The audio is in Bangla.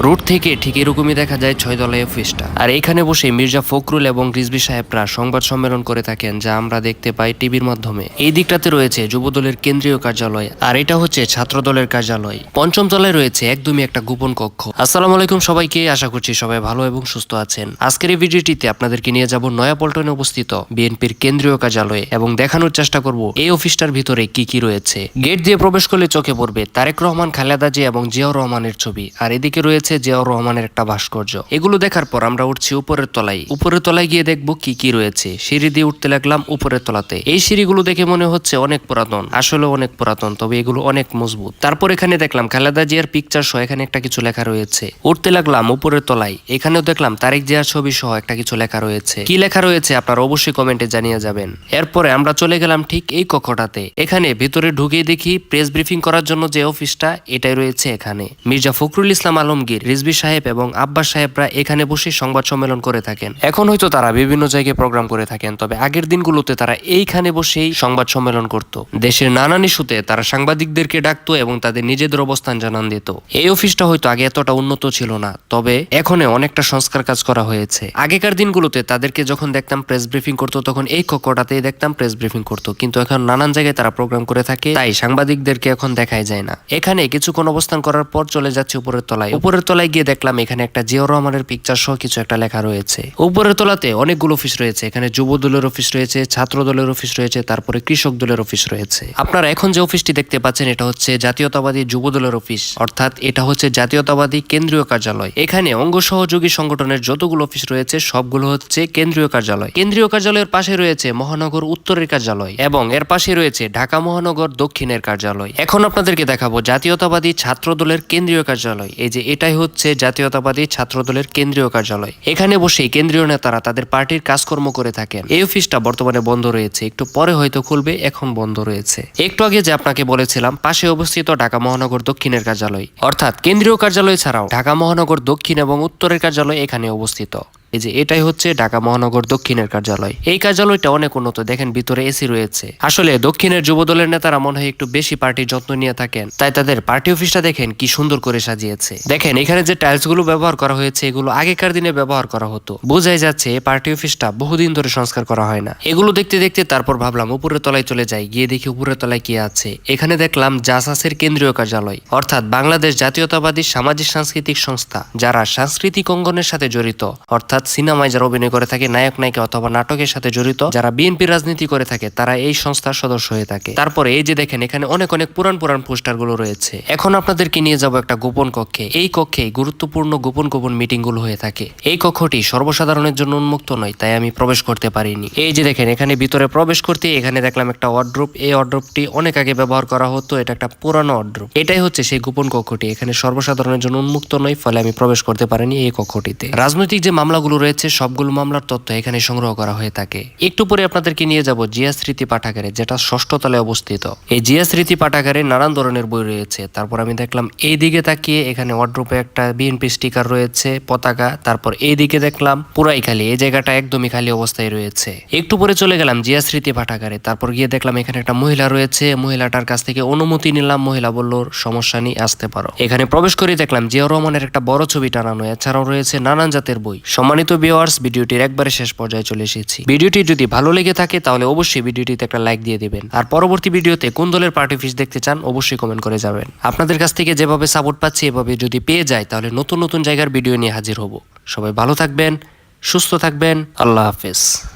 রোড থেকে ঠিক এরকমই দেখা যায় ছয় দলের অফিসটা আর এখানে বসে মির্জা ফখরুল এবং রিজবি সাহেবরা সংবাদ সম্মেলন করে থাকেন, যা আমরা দেখতে পাই টিভির মাধ্যমে। এই দিকটাতে রয়েছে যুব দলের কেন্দ্রীয় কার্যালয়, আর এটা হচ্ছে ছাত্র দলের কার্যালয়। পঞ্চম তলায় রয়েছে একদমই একটা গোপন কক্ষ। আসসালামু আলাইকুম সবাইকে, আশা করছি সবাই ভালো এবং সুস্থ আছেন। আজকের এই ভিডিওটিতে আপনাদেরকে নিয়ে যাব নয়াপল্টনে অবস্থিত বিএনপির কেন্দ্রীয় কার্যালয়ে, এবং দেখানোর চেষ্টা করব এই অফিসটার ভিতরে কি কি রয়েছে। গেট দিয়ে প্রবেশ করলে চোখে পড়বে তারেক রহমান, খালেদা জি এবং জিয়াউর রহমানের ছবি। আর এদিকে রয়েছে জিয়াউর রহমানের একটা ভাস্কর্য। এগুলো দেখার পর আমরা উঠছি উপরের তলায়। উপরের তলায় গিয়ে দেখব কি কি রয়েছে। সিঁড়ি দিয়ে উঠতে লাগলাম উপরের তলাতে। এই সিঁড়িগুলো দেখে মনে হচ্ছে অনেক পুরাতন। আসলে অনেক পুরাতন, তবে এগুলো অনেক মজবুত। তারপর এখানে দেখলাম খালেদা জিয়ার পিকচার সহ এখানে একটা কিছু লেখা রয়েছে। উঠতে লাগলাম উপরের তলায়। এখানেও দেখলাম তারেক জিয়ার ছবি সহ একটা কিছু লেখা রয়েছে। কি লেখা রয়েছে আপনারা অবশ্যই কমেন্টে জানিয়ে যাবেন। এরপরে আমরা চলে গেলাম ঠিক এই কক্ষটাতে। এখানে ভিতরে ঢুকিয়ে দেখি প্রেস ব্রিফিং করার জন্য যে অফিসটা এটাই রয়েছে এখানে। মির্জা ফখরুল ইসলাম আলমগীর রিজবি সাহেব এবং আব্বাস সাহেবরা এখানে বসে সংবাদ সম্মেলন করে থাকেন। এখন হয়তো তারা বিভিন্ন জায়গায় প্রোগ্রাম করে থাকেন, তবে আগের দিনগুলোতে তারা এইখানে বসেই সংবাদ সম্মেলন করত। দেশের নানান ইস্যুতে তারা সাংবাদিকদেরকে ডাকতো এবং তাদের নিজেদের অবস্থান জানান দিত। এই অফিসটা হয়তো আগে এতটা উন্নত ছিল না, তবে এখন অনেকটা সংস্কার কাজ করা হয়েছে। আগেকার দিনগুলোতে তাদেরকে যখন দেখতাম প্রেস ব্রিফিং করতো, তখন এই কক্ষটাতেই দেখতাম প্রেস ব্রিফিং করতো। কিন্তু এখন নানান জায়গায় তারা প্রোগ্রাম করে থাকে, তাই সাংবাদিকদেরকে এখন দেখাই যায় না। এখানে কিছুক্ষণ অবস্থান করার পর চলে যাচ্ছে উপরের তলায়। উপরের তলায় গিয়ে দেখলাম এখানে একটা জিয়াউর রহমানের পিকচার সহ কিছু একটা লেখা রয়েছে। উপরের তলাতে অনেকগুলো অফিস রয়েছে। এখানে যুব দলের অফিস রয়েছে ছাত্র দলের অফিস রয়েছে, তারপরে কৃষক দলের অফিস রয়েছে। আপনারা এখন যে অফিসটি দেখতে পাচ্ছেন, এটা হচ্ছে জাতীয়তাবাদী যুব দলের অফিস অর্থাৎ এটা হচ্ছে জাতীয়তাবাদী কেন্দ্রীয় কার্যালয়। এখানে অঙ্গ সহযোগী সংগঠনের যতগুলো অফিস রয়েছে, সবগুলো হচ্ছে কেন্দ্রীয় কার্যালয়। কেন্দ্রীয় কার্যালয়ের পাশে রয়েছে মহানগর উত্তরের কার্যালয় এবং এর পাশে রয়েছে ঢাকা মহানগর দক্ষিণের কার্যালয়। এখন আপনাদেরকে দেখাবো জাতীয়তাবাদী ছাত্র দলের কেন্দ্রীয় কার্যালয়। এই যে এটাই হচ্ছে জাতীয়তাবাদী ছাত্র দলের কেন্দ্রীয় কার্যালয়। এখানে বসে কেন্দ্রীয় নেতারা তাদের পার্টির কাজকর্ম করে থাকেন। এই অফিসটা বর্তমানে বন্ধ রয়েছে। একটু পরে হয়তো খুলবে, এখন বন্ধ রয়েছে। একটু আগে যে আপনাকে বলেছিলাম, পাশে অবস্থিত ঢাকা মহানগর দক্ষিণের কার্যালয়। অর্থাৎ কেন্দ্রীয় কার্যালয় ছাড়াও ঢাকা মহানগর দক্ষিণ এবং উত্তরের কার্যালয় এখানে অবস্থিত। এই যে এটাই হচ্ছে ঢাকা মহানগর দক্ষিণের কার্যালয়। এই কার্যালয়টা অনেক উন্নত, দেখেন ভিতরে এসি রয়েছে। আসলে দক্ষিণের যুব দলের নেতারা মনে হয় একটু বেশি পার্টির যত্ন নিয়ে থাকেন। তাই তাদের পার্টি অফিসটা দেখেন কি সুন্দর করে সাজিয়েছে। দেখেন, এখানে যে টাইলসগুলো ব্যবহার করা হয়েছে, এগুলো আগেকার দিনে ব্যবহার করা হতো। বোঝাই যাচ্ছে পার্টি অফিসটা বহুদিন ধরে সংস্কার করা হয় না। এগুলো দেখতে দেখতে তারপর ভাবলাম, উপরের তলায় চলে যাই, গিয়ে দেখি উপরের তলায় কি আছে। এখানে দেখলাম জাসাসের কেন্দ্রীয় কার্যালয়, অর্থাৎ বাংলাদেশ জাতীয়তাবাদী সামাজিক সাংস্কৃতিক সংস্থা, যারা সাংস্কৃতিক অঙ্গনের সাথে জড়িত, অর্থাৎ সিনেমায় যারা অভিনয় করে থাকে, নায়ক, নায়িকা অথবা নাটকের সাথে জড়িত, যারা বিএনপি রাজনীতি করে থাকে, তারা এই সংস্থার সদস্য হয়ে থাকে। তারপরে এই যে দেখেন, এখানে অনেক অনেক পুরান পুরান পোস্টারগুলো রয়েছে। এখন আপনাদেরকে নিয়ে যাব একটা গোপন কক্ষে। এই কক্ষে গুরুত্বপূর্ণ গোপন গোপন মিটিংগুলো হয়ে থাকে। এই কক্ষটি সর্বসাধারণের জন্য উন্মুক্ত নয়, তাই আমি প্রবেশ করতে পারিনি। এই যে দেখেন, এখানে ভিতরে প্রবেশ করতে এখানে দেখলাম একটা ওয়ার্ড্রোপ। এই ওয়ার্ড্রোপটি অনেক আগে ব্যবহার করা হতো, এটা একটা পুরানো ওয়ার্ড্রোপ। এটাই হচ্ছে সেই গোপন কক্ষটি। এখানে সর্বসাধারণের জন্য উন্মুক্ত নয়, ফলে আমি প্রবেশ করতে পারিনি এই কক্ষটিতে। রাজনৈতিক যে মামলাগুলো রয়েছে, সবগুলো মামলার তথ্য এখানে সংগ্রহ করা হয়ে থাকে। একটু পরে আপনাদেরকে নিয়ে যাব জিয়া স্মৃতি পাঠাগারে, যেটা ষষ্ঠ তলায় অবস্থিত। এই জিয়া স্মৃতি পাঠাগারে নানান ধরনের বই রয়েছে। তারপর আমি দেখলাম এই দিকে তাকিয়ে এখানে ওয়ার্ড্রোপে একটা বিএনপি স্টিকার রয়েছে, পতাকা। তারপর এই দিকে দেখলাম পুরাই খালি, এই জায়গাটা একদমই খালি অবস্থায় রয়েছে। একটু পরে চলে গেলাম জিয়া স্মৃতি পাঠাগারে। তারপর গিয়ে দেখলাম এখানে একটা মহিলা রয়েছে, মহিলাটার কাছ থেকে অনুমতি নিলাম। মহিলা বলল, সমস্যা নেই, আসতে পারো। এখানে প্রবেশ করে দেখলাম জিয়া রহমানের একটা বড় ছবি টানানো। এছাড়াও রয়েছে নানান জাতের বই। সম্মানিত ভিউয়ার্স ভিডিওটির একবারে শেষ পর্যায়ে চলে এসেছি। ভিডিওটি যদি ভালো লেগে থাকে, তাহলে অবশ্যই ভিডিওটিতে একটা লাইক দিয়ে দেবেন। আর পরবর্তী ভিডিওতে কোন দলের পার্টি ফিস দেখতে চান, অবশ্যই কমেন্ট করে যাবেন। আপনাদের কাছ থেকে যেভাবে সাপোর্ট পাচ্ছি, এভাবে যদি পেয়ে যায়, তাহলে নতুন নতুন জায়গার ভিডিও নিয়ে হাজির হব। সবাই ভালো থাকবেন, সুস্থ থাকবেন, আল্লাহ হাফেজ।